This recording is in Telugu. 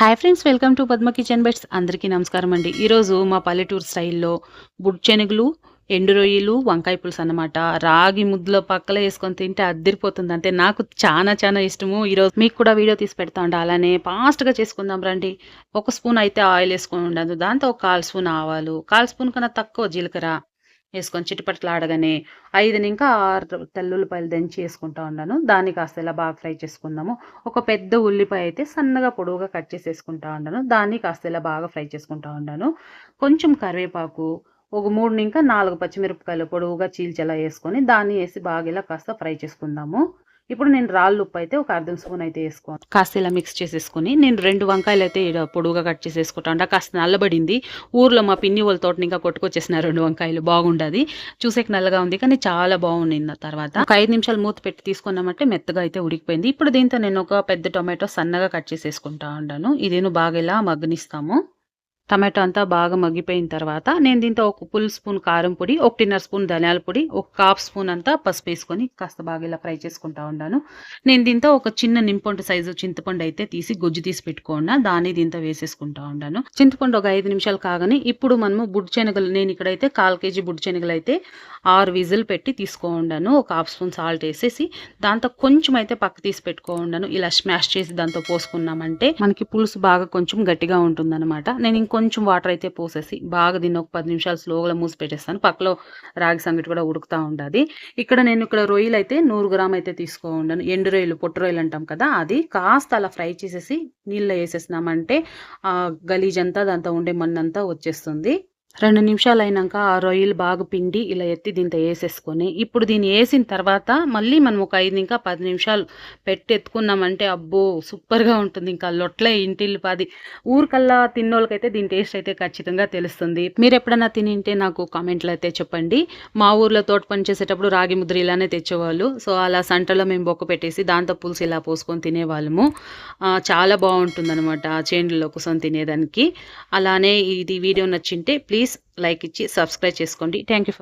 Hi friends welcome to Padma kitchen bets అందరికీ నమస్కారం అండి. ఈరోజు మా పల్లెటూరు స్టైల్లో బుడ్చెనుగులు ఎండు రొయ్యలు వంకాయ పులుసు అనమాట రాగి ముద్దులో పక్కల వేసుకొని తింటే అద్దరిపోతుంది అంతే నాకు చాలా చాలా ఇష్టము. ఈరోజు మీకు కూడా వీడియో తీసి పెడతా ఉండ. అలానే ఫాస్ట్గా చేసుకుందాం రండి. ఒక స్పూన్ అయితే ఆయిల్ వేసుకొని ఉండదు. దాంతో ఒక కాల్ స్పూన్ ఆవాలు కాల్ స్పూన్ కన్నా తక్కువ జీలకర్ర వేసుకొని చిటిపట్లాడగానే ఐదు ఇంకా ఆరు తెల్లుల్లిపాయలు దంచి వేసుకుంటా ఉన్నాను. దాన్ని కాస్త ఇలా బాగా ఫ్రై చేసుకుందాము. ఒక పెద్ద ఉల్లిపాయ అయితే సన్నగా పొడవుగా కట్ చేసి వేసుకుంటా ఉన్నాను. దాన్ని కాస్త ఇలా బాగా ఫ్రై చేసుకుంటా ఉన్నాను. కొంచెం కరివేపాకు ఒక మూడు ఇంకా నాలుగు పచ్చిమిరపకాయలు పొడవుగా చీల్చేలా వేసుకొని దాన్ని వేసి బాగా ఇలా కాస్త ఫ్రై చేసుకుందాము. ఇప్పుడు నేను రాళ్ళు ఉప్పు అయితే ఒక అర్ధం స్పూన్ అయితే వేసుకోను. కాస్త ఇలా మిక్స్ చేసేసుకొని నేను రెండు వంకాయలు అయితే ఈడ పొడుగుగా కట్ చేసేసుకుంటా కాస్త నల్లబడింది. ఊర్లో మా పిన్ని వాళ్ళ తోటని ఇంకా కొట్టుకొచ్చేసిన రెండు వంకాయలు. బాగుండదు. చూసేకి నల్లగా ఉంది కానీ చాలా బాగుంది తర్వాత. ఒక ఐదు నిమిషాలు మూత పెట్టి తీసుకున్నామంటే మెత్తగా అయితే ఉడికిపోయింది. ఇప్పుడు దీంతో నేను ఒక పెద్ద టొమాటో సన్నగా కట్ చేసేసుకుంటా ఉంటాను. ఇదేను బాగా ఇలా మగ్గనిస్తాము. టమాటో అంతా బాగా మగ్గిపోయిన తర్వాత నేను దీంతో ఒక ఫుల్ స్పూన్ కారం పొడి ఒకటిన్నర స్పూన్ ధనియాల పొడి ఒక కాఫ్ స్పూన్ అంతా పసుపు వేసుకొని కాస్త బాగా ఇలా ఫ్రై చేసుకుంటా ఉన్నాను నేను దీంతో ఒక చిన్న నింపండు సైజు చింతపండు అయితే తీసి గుజ్జు తీసి పెట్టుకున్నా దాన్ని దీంతో వేసేసుకుంటా ఉన్నాను చింతపండు ఒక ఐదు నిమిషాలు కాగానే ఇప్పుడు మనము బుడ్డు శనగలు నేను ఇక్కడైతే కాల్ కేజీ బుడ్డు శనగలు అయితే ఆరు విజిల్ పెట్టి తీసుకో ఉండాను. ఒక హాఫ్ స్పూన్ సాల్ట్ వేసేసి దాంతో కొంచెం అయితే పక్క తీసి పెట్టుకోండాను ఇలా స్మాష్ చేసి దాంతో పోసుకున్నామంటే మనకి పులుసు బాగా కొంచెం గట్టిగా ఉంటుందన్నమాట. నేను ఇంకొంచెం కొంచెం వాటర్ అయితే పోసేసి బాగా దీన్ని ఒక పది నిమిషాలు స్లోగా మూసి పెట్టేస్తాను. పక్కలో రాగి సంగటి కూడా ఉడుకుతూ ఉండాలి ఇక్కడ నేను ఇక్కడ రొయ్యలు అయితే నూరు గ్రామ్ అయితే తీసుకో ఉండను. ఎండు రొయ్యలు పొట్టు రొయ్యలు అంటాం కదా అది కాస్త అలా ఫ్రై చేసేసి నీళ్ళు వేసేసినామంటే ఆ గలీజ్ అంతా దాంతో ఉండే మన్నంతా వచ్చేస్తుంది. రెండు నిమిషాలు అయినాక ఆ రొయ్యలు బాగా పిండి ఇలా ఎత్తి దీంతో వేసేసుకొని ఇప్పుడు దీన్ని వేసిన తర్వాత మళ్ళీ మనం ఒక ఐదు ఇంకా పది నిమిషాలు పెట్టి ఎత్తుకున్నామంటే అబ్బో సూపర్గా ఉంటుంది. ఇంకా లొట్లే ఇంటిల్లు పది. ఊరికల్లా తిన్నోళ్ళకైతే దీని టేస్ట్ అయితే ఖచ్చితంగా తెలుస్తుంది. మీరు ఎప్పుడైనా తినింటే నాకు కామెంట్లో అయితే చెప్పండి. మా ఊర్లో తోట పని చేసేటప్పుడు రాగి ముద్ర ఇలానే తెచ్చేవాళ్ళు. సో అలా సంటలో మేము బొక్క పెట్టేసి దాంతో పులుసు ఇలా పోసుకొని తినేవాళ్ళము. చాలా బాగుంటుంది అనమాట చేండ్లలో కోసం తినేదానికి. అలానే ఇది వీడియో నచ్చింటే ప్లీజ్ ప్లీజ్ లైక్ ఇచ్చి సబ్స్క్రైబ్ చేసుకోండి. Thank you